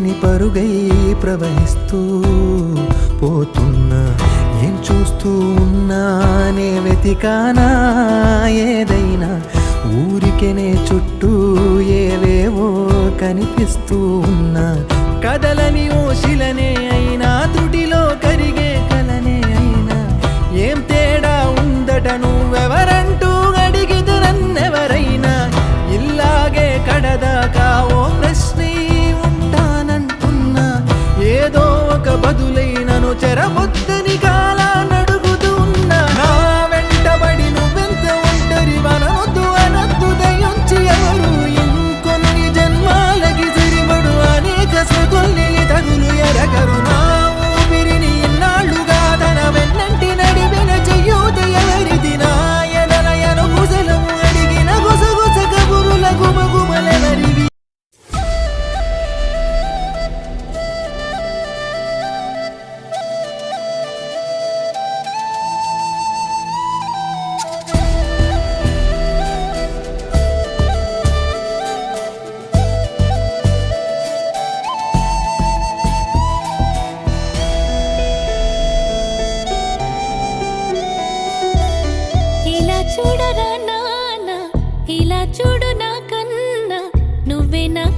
పచ్చని పరుగై ప్రవహిస్తూ పోతున్నా ఏం చూస్తూ ఉన్నానే వెతికానా ఏదైనా? ఊరికెనే చుట్టూ ఏవేవో కనిపిస్తూ ఉన్నా కదలని ఓశిలనే వదులైనను చెరవద్దు enak.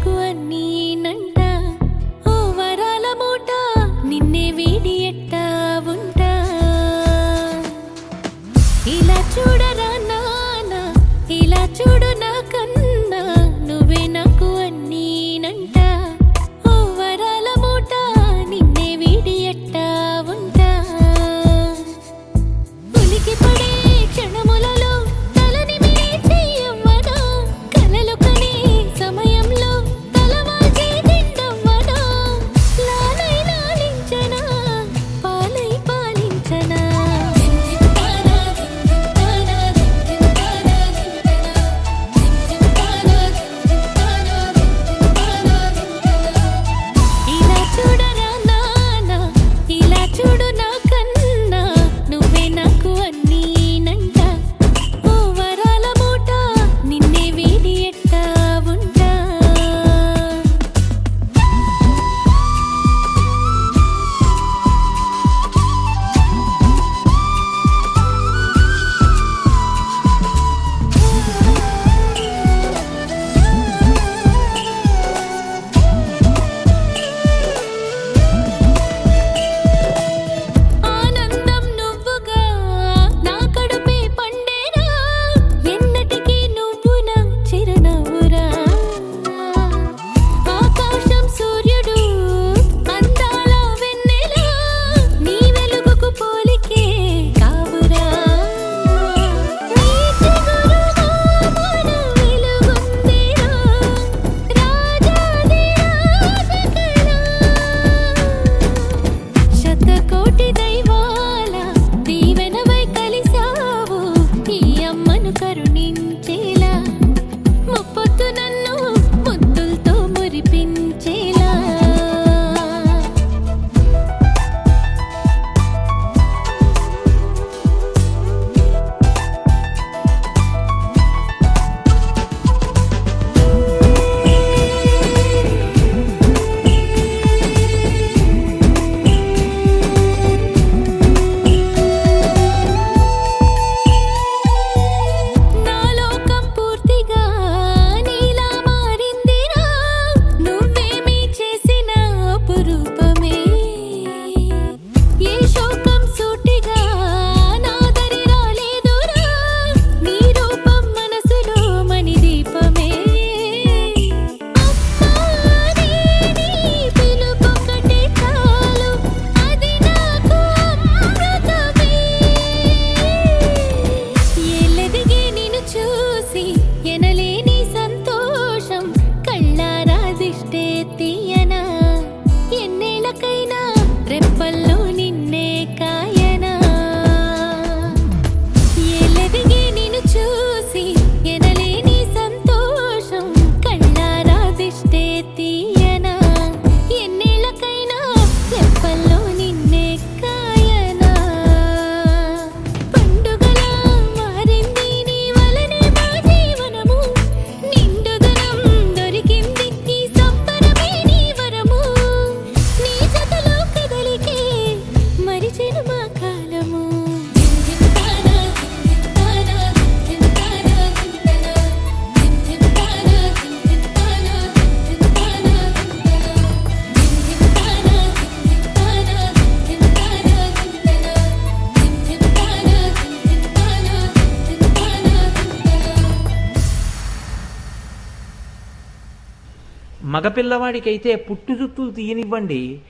పిల్లవాడికైతే పుట్టుజుత్తులు తీయనివ్వండి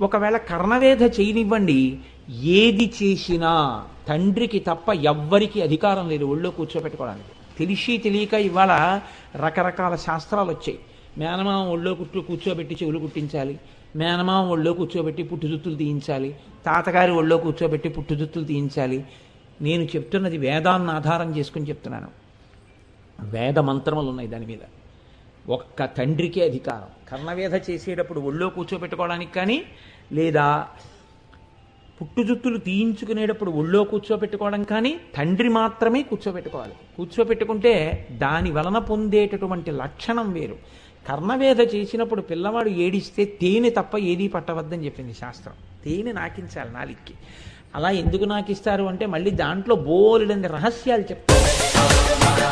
ఒకవేళ కర్ణవేధ చేయనివ్వండి ఏది చేసినా తండ్రికి తప్ప ఎవ్వరికి అధికారం లేదు ఒళ్ళో కూర్చోబెట్టుకోవడానికి తెలిసి తెలియక ఇవాళ రకరకాల శాస్త్రాలు వచ్చాయి మేనమామ ఒళ్ళో కుట్టు కూర్చోబెట్టి చెవులు కుట్టించాలి మేనమామ ఒళ్ళో కూర్చోబెట్టి పుట్టుజుత్తులు తీయించాలి తాతగారి ఒళ్ళో కూర్చోబెట్టి పుట్టుజుత్తులు తీయించాలి. నేను చెప్తున్నది వేదాన్ని ఆధారం చేసుకుని చెప్తున్నాను. వేద మంత్రములు ఉన్నాయి దాని మీద. ఒక్క తండ్రికే అధికారం. కర్ణవేధ చేసేటప్పుడు ఒళ్ళో కూర్చోబెట్టుకోవడానికి కానీ లేదా పుట్టుజుత్తులు తీయించుకునేటప్పుడు ఒళ్ళో కూర్చోబెట్టుకోవడం కానీ తండ్రి మాత్రమే కూర్చోబెట్టుకోవాలి కూర్చోబెట్టుకుంటే దాని వలన పొందేటటువంటి లక్షణం వేరు. కర్ణవేధ చేసినప్పుడు పిల్లవాడు ఏడిస్తే తేనె తప్ప ఏదీ పట్టవద్దని చెప్పింది శాస్త్రం. తేనె నాకించాలి నాలిక్కి. అలా ఎందుకు నాకిస్తారు అంటే మళ్ళీ దాంట్లో బోలెడని రహస్యాలు చెప్తారు.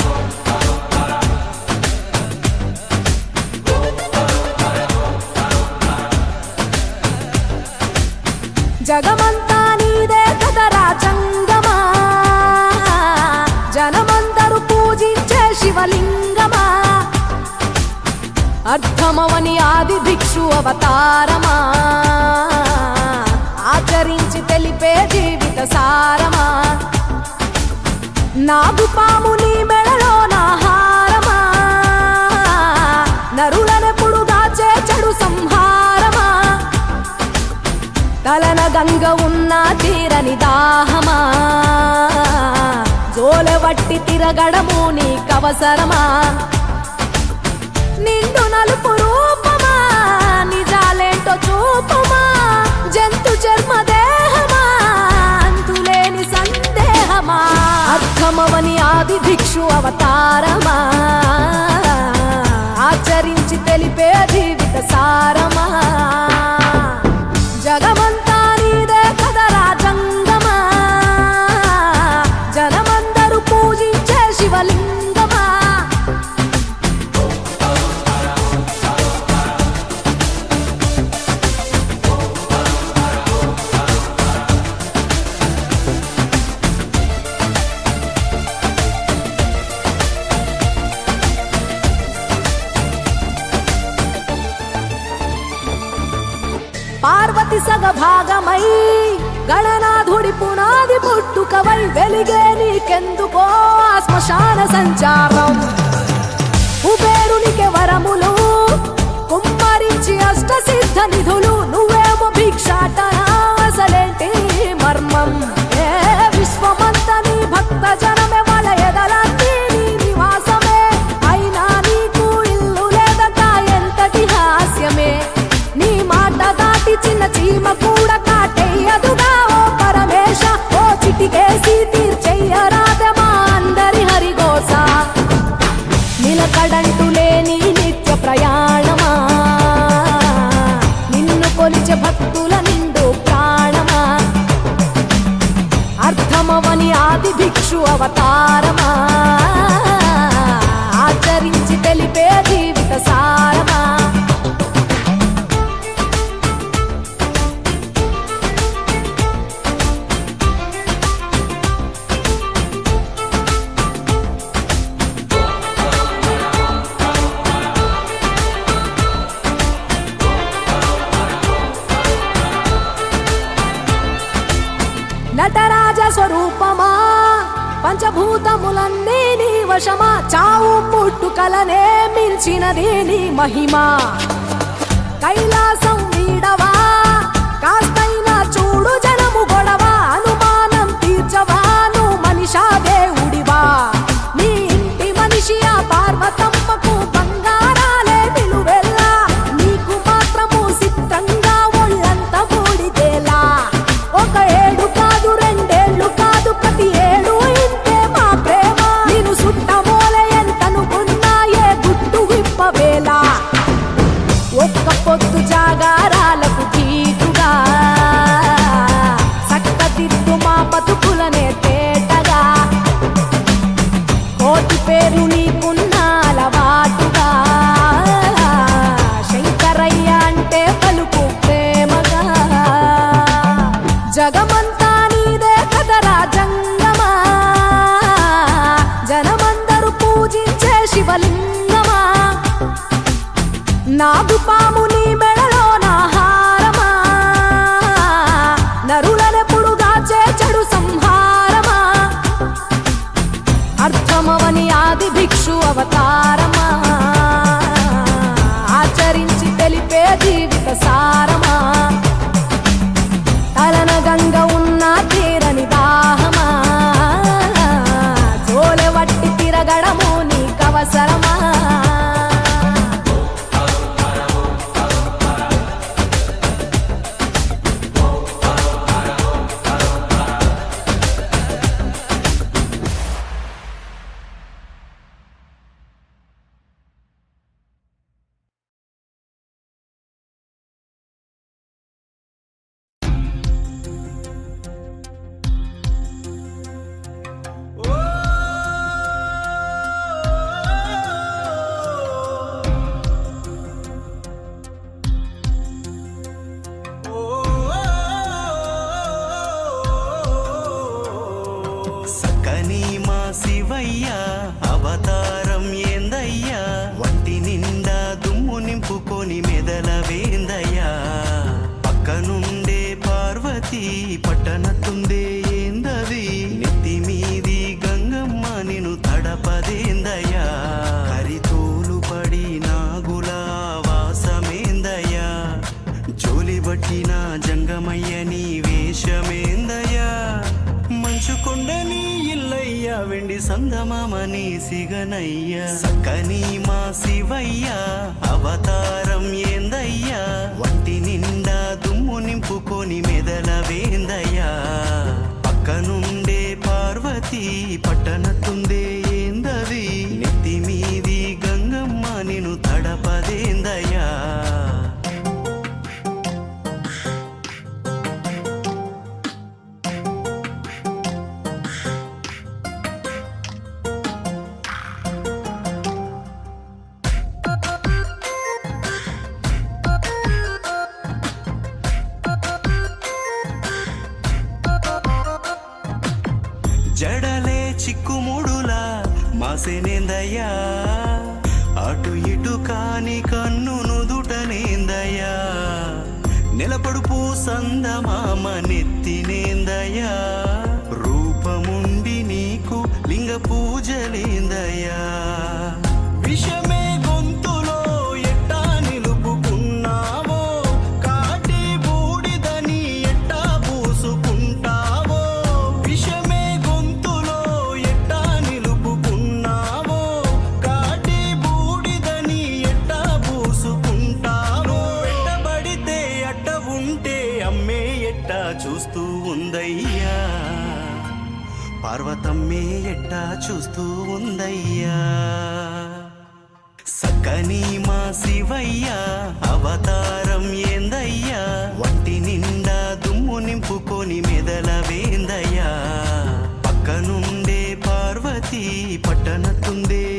జగమంతా నీదే కదరా చంగమా జనమందరూ పూజించే శివలింగమా? అర్థమవని ఆది భిక్షు అవతారమా? ఆచరించి తెలిపే జీవిత సారమా? నాగు పాము నీ మెడలో నా హారమా? నరులనెప్పుడు దాచే చెడు సంహార తలన గంగ ఉన్న తీరని దాహమా? జోలవట్టి తిరగడము నీకవసరమా? నిండు నలుపు రూపమా? నిజాలేంటో చూపమా? జంతు చర్మ దేహమా? అంతులేని సందేహమా? అర్థమవని ఆది భిక్షు అవతారమా? ఆచరించి తెలిపే జీవిత సారమా? మై గణనాథుడి పునాది పుట్టుకవై వెలిగే నీకెందుకో శ్మశాన సంచారం. కుబేరునికి వరములు కుమ్మరించి అష్ట సిద్ధ నిధులు నువ్వేమో భిక్షాటన అసలేంటి మర్మం? అవతారమా మహిమా. కైలాసం పట్టణతుందే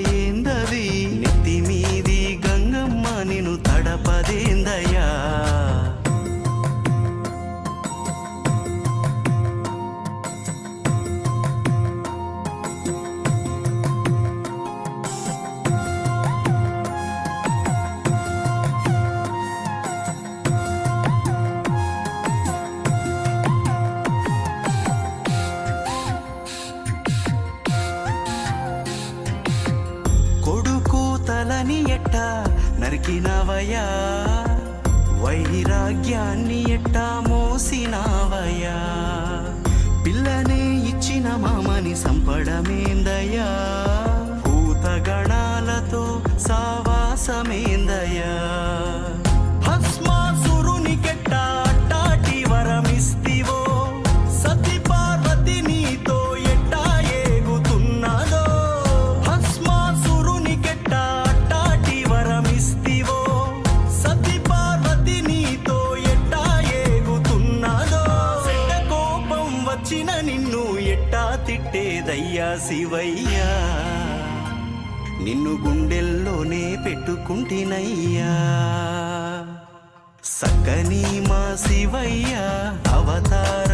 నీవయ్యా నిన్ను గుండెల్లోనే పెట్టుకుంటినయ్యా. సక్కని మా శివయ్యా అవతార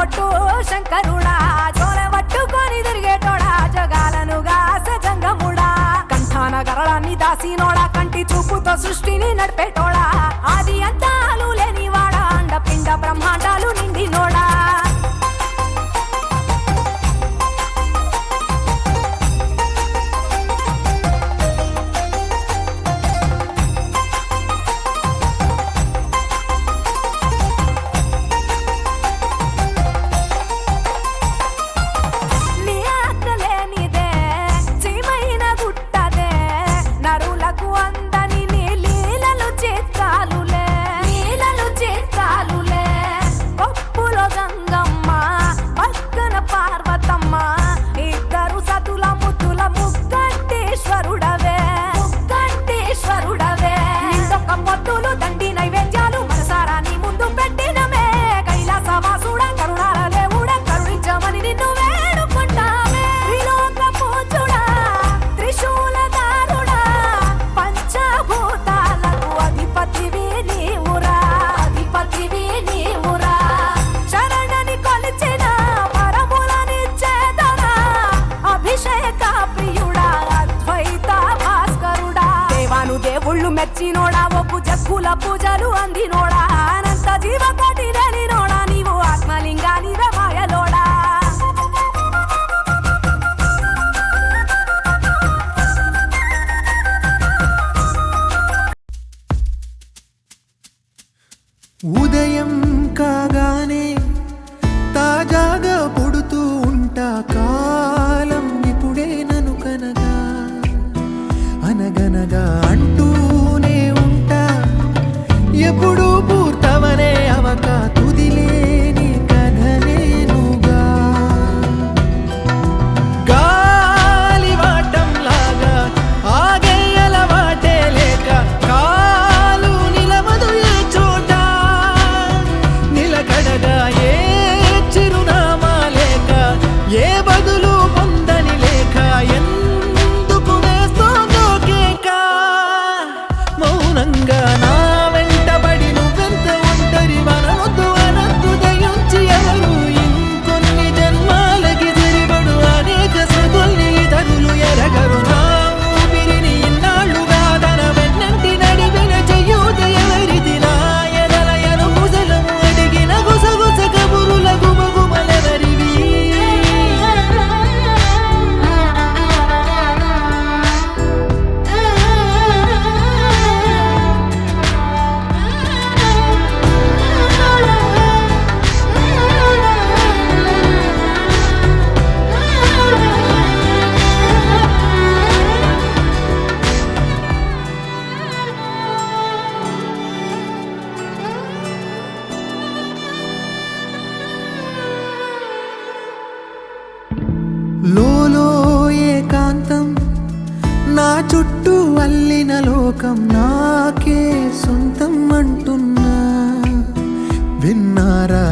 పొట్టు శంకరుడా చోర పట్టుకొని తిరిగేటోడా జగాలనుగా సజంగముడా కంఠాన గరళాన్ని దాసినోడా కంటి చూపుతో సృష్టిని నడిపేటోడా. అది అంతా ఉదయం కాగానే లోకం నాకే సొంతం అంటున్నా. విన్నారా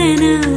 ವೇದನಾ